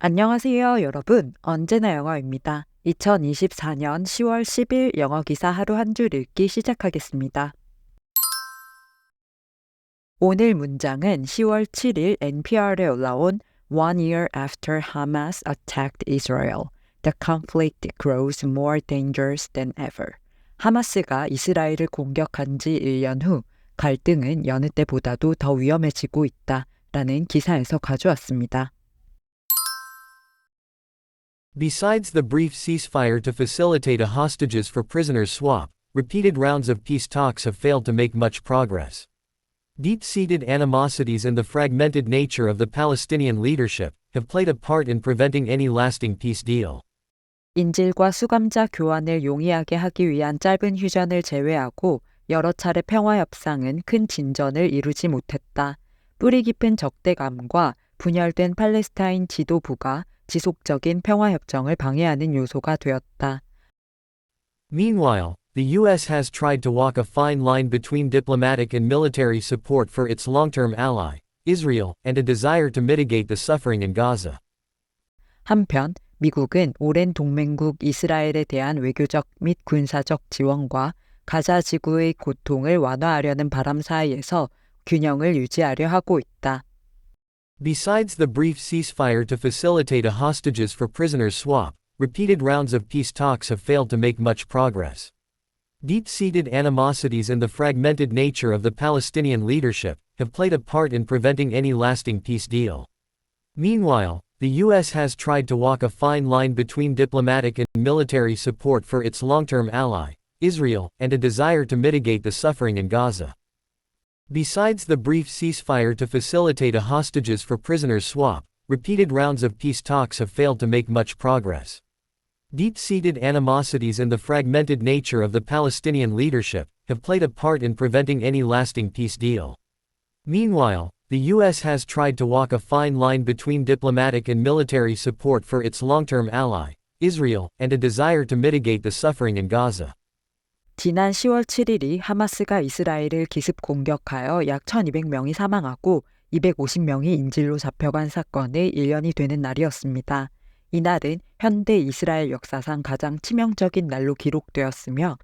안녕하세요, 여러분. 언제나 영어입니다. 2024년 10월 10일 영어 기사 하루 한 줄 읽기 시작하겠습니다. 오늘 문장은 10월 7일 NPR에 올라온 One year after Hamas attacked Israel, the conflict grows more dangerous than ever. 하마스가 이스라엘을 공격한 지 1년 후 갈등은 여느 때보다도 더 위험해지고 있다. 라는 기사에서 가져왔습니다. Besides the brief ceasefire to facilitate a hostages for prisoners swap, repeated rounds of peace talks have failed to make much progress. Deep-seated animosities and the fragmented nature of the Palestinian leadership have played a part in preventing any lasting peace deal. 인질과 수감자 교환을 용이하게 하기 위한 짧은 휴전을 제외하고 여러 차례 평화 협상은 큰 진전을 이루지 못했다. 뿌리 깊은 적대감과 분열된 팔레스타인 지도부가 지속적인 평화 협정을 방해하는 요소가 되었다. Meanwhile, the U.S. has tried to walk a fine line between diplomatic and military support for its long-term ally, Israel, and a desire to mitigate the suffering in Gaza. 한편 미국은 오랜 동맹국 이스라엘에 대한 외교적 및 군사적 지원과 가자 지구의 고통을 완화하려는 바람 사이에서 균형을 유지하려 하고 있다. Besides the brief ceasefire to facilitate a hostages for prisoners swap, repeated rounds of peace talks have failed to make much progress. Deep-seated animosities and the fragmented nature of the Palestinian leadership have played a part in preventing any lasting peace deal. Meanwhile, the U.S. has tried to walk a fine line between diplomatic and military support for its long-term ally, Israel, and a desire to mitigate the suffering in Gaza. Besides the brief ceasefire to facilitate a hostages for prisoners swap, repeated rounds of peace talks have failed to make much progress. Deep-seated animosities and the fragmented nature of the Palestinian leadership have played a part in preventing any lasting peace deal. Meanwhile, the U.S. has tried to walk a fine line between diplomatic and military support for its long-term ally, Israel, and a desire to mitigate the suffering in Gaza. 지난 10월 7일이 하마스가 이스라엘을 기습 공격하여 약 1200명이 사망하고 250명이 인질로 잡혀간 사건의 1년이 되는 날이었습니다. 이날은 현대 이스라엘 역사상 가장 치명적인 날로 기록되었으며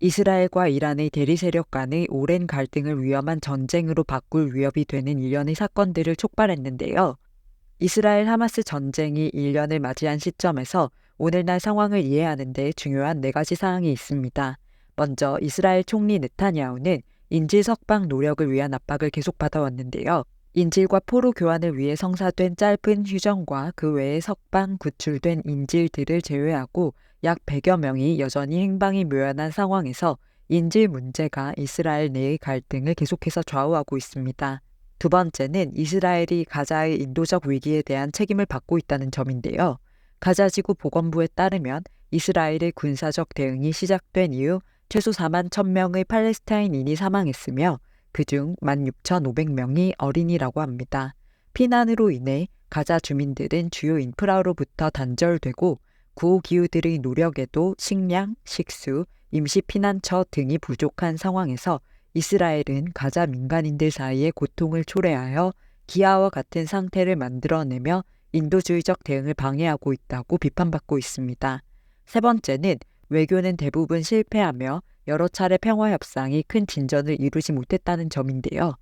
이스라엘과 이란의 대리 세력 간의 오랜 갈등을 위험한 전쟁으로 바꿀 위협이 되는 일련의 사건들을 촉발했는데요. 이스라엘 하마스 전쟁이 1년을 맞이한 시점에서 오늘날 상황을 이해하는 데 중요한 네 가지 사항이 있습니다. 먼저 이스라엘 총리 느타냐후는 인질 석방 노력을 위한 압박을 계속 받아왔는데요. 인질과 포로 교환을 위해 성사된 짧은 휴전과 그 외에 석방 구출된 인질들을 제외하고 약 100여 명이 여전히 행방이 묘연한 상황에서 인질 문제가 이스라엘 내의 갈등을 계속해서 좌우하고 있습니다. 두 번째는 이스라엘이 가자의 인도적 위기에 대한 책임을 받고 있다는 점인데요. 가자지구 보건부에 따르면 이스라엘의 군사적 대응이 시작된 이후 최소 4만 1000명의 팔레스타인인이 사망했으며 그중 16,500명이 어린이라고 합니다. 피난으로 인해 가자 주민들은 주요 인프라로부터 단절되고 구호 기후들의 노력에도 식량, 식수, 임시 피난처 등이 부족한 상황에서 이스라엘은 가자 민간인들 사이에 고통을 초래하여 기아와 같은 상태를 만들어내며 인도주의적 대응을 방해하고 있다고 비판받고 있습니다. 세 번째는 외교는 대부분 실패하며 여러 차례 평화 협상이 큰 진전을 이루지 못했다는 점인데요.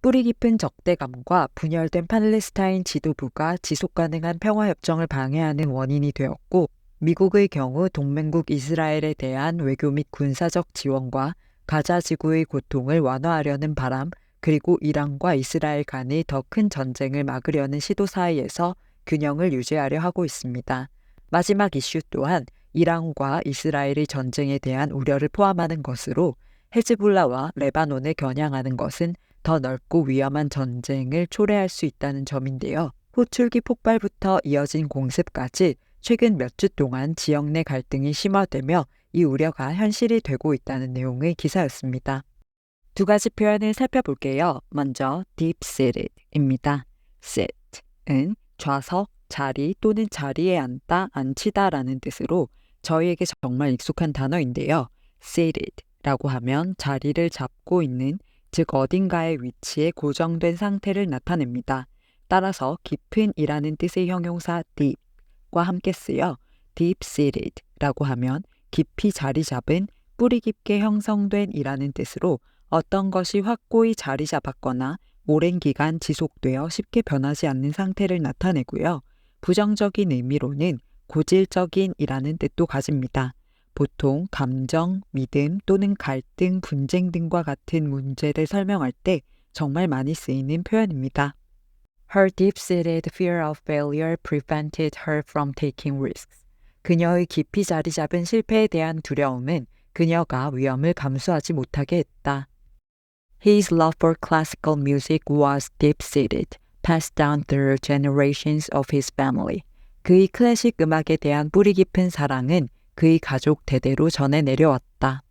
뿌리 깊은 적대감과 분열된 팔레스타인 지도부가 지속 가능한 평화 협정을 방해하는 원인이 되었고 미국의 경우 동맹국 이스라엘에 대한 외교 및 군사적 지원과 가자 지구의 고통을 완화하려는 바람 그리고 이란과 이스라엘 간의 더 큰 전쟁을 막으려는 시도 사이에서 균형을 유지하려 하고 있습니다. 마지막 이슈 또한 이란과 이스라엘의 전쟁에 대한 우려를 포함하는 것으로 헤즈볼라와 레바논에 겨냥하는 것은 더 넓고 위험한 전쟁을 초래할 수 있다는 점인데요. 호출기 폭발부터 이어진 공습까지 최근 몇 주 동안 지역 내 갈등이 심화되며 이 우려가 현실이 되고 있다는 내용의 기사였습니다. 두 가지 표현을 살펴볼게요. 먼저 deep-seated입니다. sit은 좌석, 자리 또는 자리에 앉다, 앉히다라는 뜻으로 저희에게 정말 익숙한 단어인데요. seated라고 하면 자리를 잡고 있는, 즉 어딘가의 위치에 고정된 상태를 나타냅니다. 따라서 깊은이라는 뜻의 형용사 deep과 함께 쓰여 deep-seated라고 하면 깊이 자리 잡은 뿌리 깊게 형성된 이라는 뜻으로 어떤 것이 확고히 자리 잡았거나 오랜 기간 지속되어 쉽게 변하지 않는 상태를 나타내고요. 부정적인 의미로는 고질적인이라는 뜻도 가집니다. 보통 감정, 믿음 또는 갈등, 분쟁 등과 같은 문제를 설명할 때 정말 많이 쓰이는 표현입니다. Her deep-seated fear of failure prevented her from taking risks. 그녀의 깊이 자리 잡은 실패에 대한 두려움은 그녀가 위험을 감수하지 못하게 했다. His love for classical music was deep-seated, passed down through generations of his family. 그의 클래식 음악에 대한 뿌리 깊은 사랑은 그의 가족 대대로 전해 내려왔다.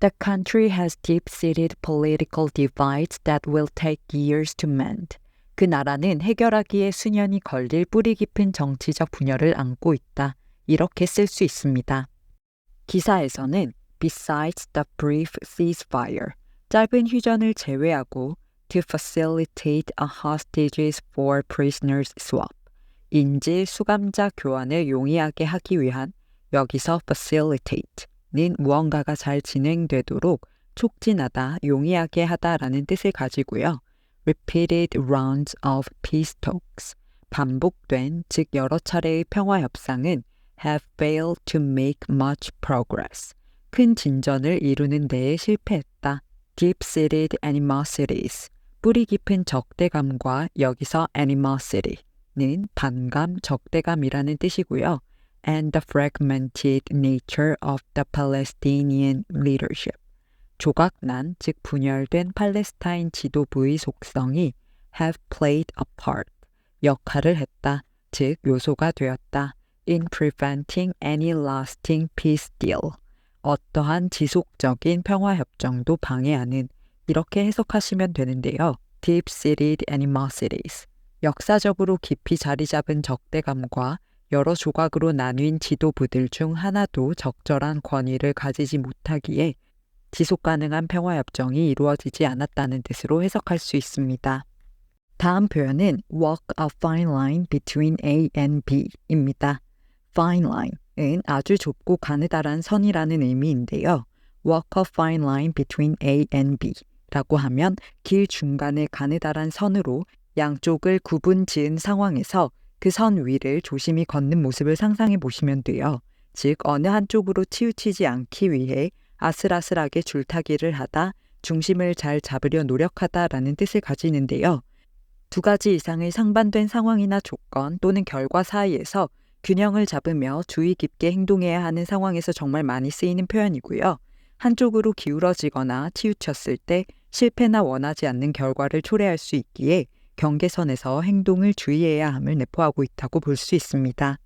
The country has deep-seated political divides that will take years to mend. 그 나라는 해결하기에 수년이 걸릴 뿌리 깊은 정치적 분열을 안고 있다. 이렇게 쓸 수 있습니다. 기사에서는 besides the brief ceasefire, 짧은 휴전을 제외하고 to facilitate a hostages for prisoners swap, 인질 수감자 교환을 용이하게 하기 위한 여기서 facilitate는 무언가가 잘 진행되도록 촉진하다, 용이하게 하다라는 뜻을 가지고요. repeated rounds of peace talks, 반복된, 즉 여러 차례의 평화 협상은 have failed to make much progress. 큰 진전을 이루는 데에 실패했다. deep-seated animosities. 뿌리 깊은 적대감과 여기서 animosity 는 반감, 적대감이라는 뜻이고요. and the fragmented nature of the Palestinian leadership. 조각난, 즉 분열된 팔레스타인 지도부의 속성이 have played a part, 역할을 했다, 즉 요소가 되었다. in preventing any lasting peace deal. 어떠한 지속적인 평화 협정도 방해하는 이렇게 해석하시면 되는데요. deep-seated animosities. 역사적으로 깊이 자리 잡은 적대감과 여러 조각으로 나뉜 지도부들 중 하나도 적절한 권위를 가지지 못하기에 지속 가능한 평화 협정이 이루어지지 않았다는 뜻으로 해석할 수 있습니다. 다음 표현은 walk a fine line between A and B입니다. fine line은 아주 좁고 가느다란 선이라는 의미인데요. walk a fine line between A and B라고 하면 길 중간의 가느다란 선으로 양쪽을 구분 지은 상황에서 그 선 위를 조심히 걷는 모습을 상상해 보시면 돼요. 즉 어느 한쪽으로 치우치지 않기 위해 아슬아슬하게 줄타기를 하다, 중심을 잘 잡으려 노력하다라는 뜻을 가지는데요. 두 가지 이상의 상반된 상황이나 조건 또는 결과 사이에서 균형을 잡으며 주의 깊게 행동해야 하는 상황에서 정말 많이 쓰이는 표현이고요. 한쪽으로 기울어지거나 치우쳤을 때 실패나 원하지 않는 결과를 초래할 수 있기에 경계선에서 행동을 주의해야 함을 내포하고 있다고 볼 수 있습니다.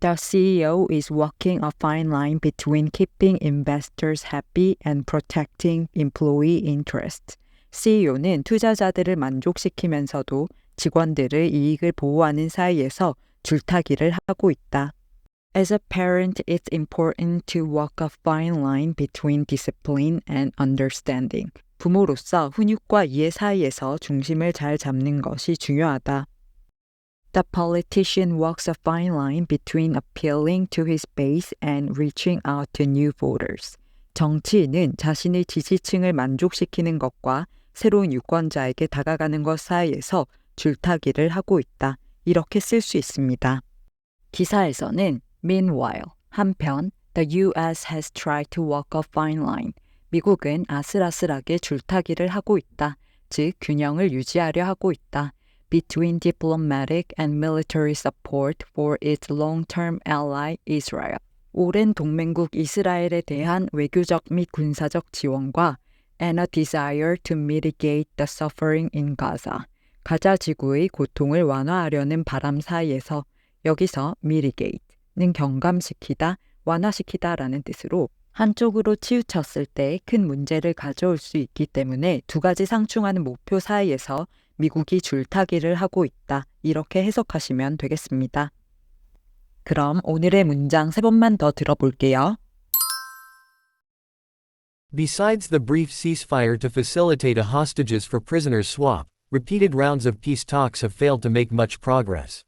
The CEO is walking a fine line between keeping investors happy and protecting employee interests. CEO는 투자자들을 만족시키면서도 직원들의 이익을 보호하는 사이에서 줄타기를 하고 있다. As a parent, it's important to walk a fine line between discipline and understanding. 부모로서 훈육과 이해 사이에서 중심을 잘 잡는 것이 중요하다. The politician walks a fine line between appealing to his base and reaching out to new voters. 정치인은 자신의 지지층을 만족시키는 것과 새로운 유권자에게 다가가는 것 사이에서 줄타기를 하고 있다. 이렇게 쓸 수 있습니다. 기사에서는 meanwhile 한편 the US has tried to walk a fine line. 미국은 아슬아슬하게 줄타기를 하고 있다. 즉 균형을 유지하려 하고 있다. between diplomatic and military support for its long-term ally Israel. 오랜 동맹국 이스라엘에 대한 외교적 및 군사적 지원과 and a desire to mitigate the suffering in Gaza. 가자 지구의 고통을 완화하려는 바람 사이에서 여기서 mitigate는 경감시키다, 완화시키다라는 뜻으로 한쪽으로 치우쳤을 때 큰 문제를 가져올 수 있기 때문에 두 가지 상충하는 목표 사이에서 미국이 줄타기를 하고 있다. 이렇게 해석하시면 되겠습니다. 그럼 오늘의 문장 세 번만 더 들어볼게요. Besides the brief ceasefire to facilitate a hostages for prisoners swap, repeated rounds of peace talks have failed to make much progress.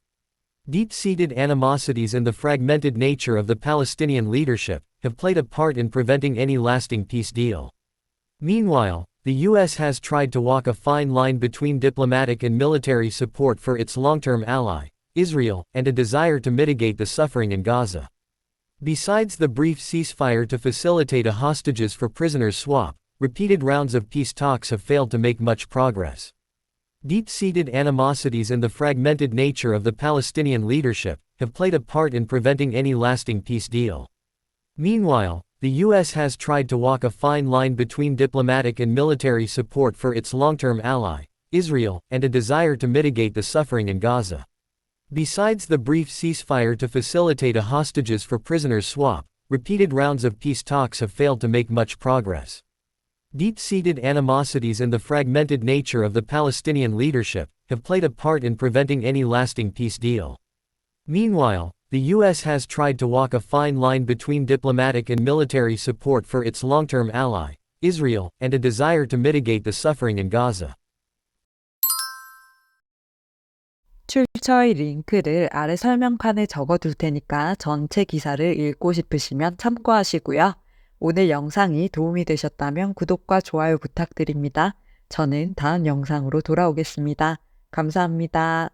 Deep-seated animosities and the fragmented nature of the Palestinian leadership have played a part in preventing any lasting peace deal. Meanwhile, the U.S. has tried to walk a fine line between diplomatic and military support for its long-term ally, Israel, and a desire to mitigate the suffering in Gaza. Besides the brief ceasefire to facilitate a hostages for prisoners swap, repeated rounds of peace talks have failed to make much progress. Deep-seated animosities and the fragmented nature of the Palestinian leadership have played a part in preventing any lasting peace deal. Meanwhile, the U.S. has tried to walk a fine line between diplomatic and military support for its long-term ally, Israel, and a desire to mitigate the suffering in Gaza. Besides the brief ceasefire to facilitate a hostages for prisoners swap, repeated rounds of peace talks have failed to make much progress. Deep-seated animosities and the fragmented nature of the Palestinian leadership have played a part in preventing any lasting peace deal. Meanwhile, the U.S. has tried to walk a fine line between diplomatic and military support for its long-term ally, Israel, and a desire to mitigate the suffering in Gaza. 출처의 링크를 아래 설명칸에 적어둘 테니까 전체 기사를 읽고 싶으시면 참고하시고요. 오늘 영상이 도움이 되셨다면 구독과 좋아요 부탁드립니다. 저는 다음 영상으로 돌아오겠습니다. 감사합니다.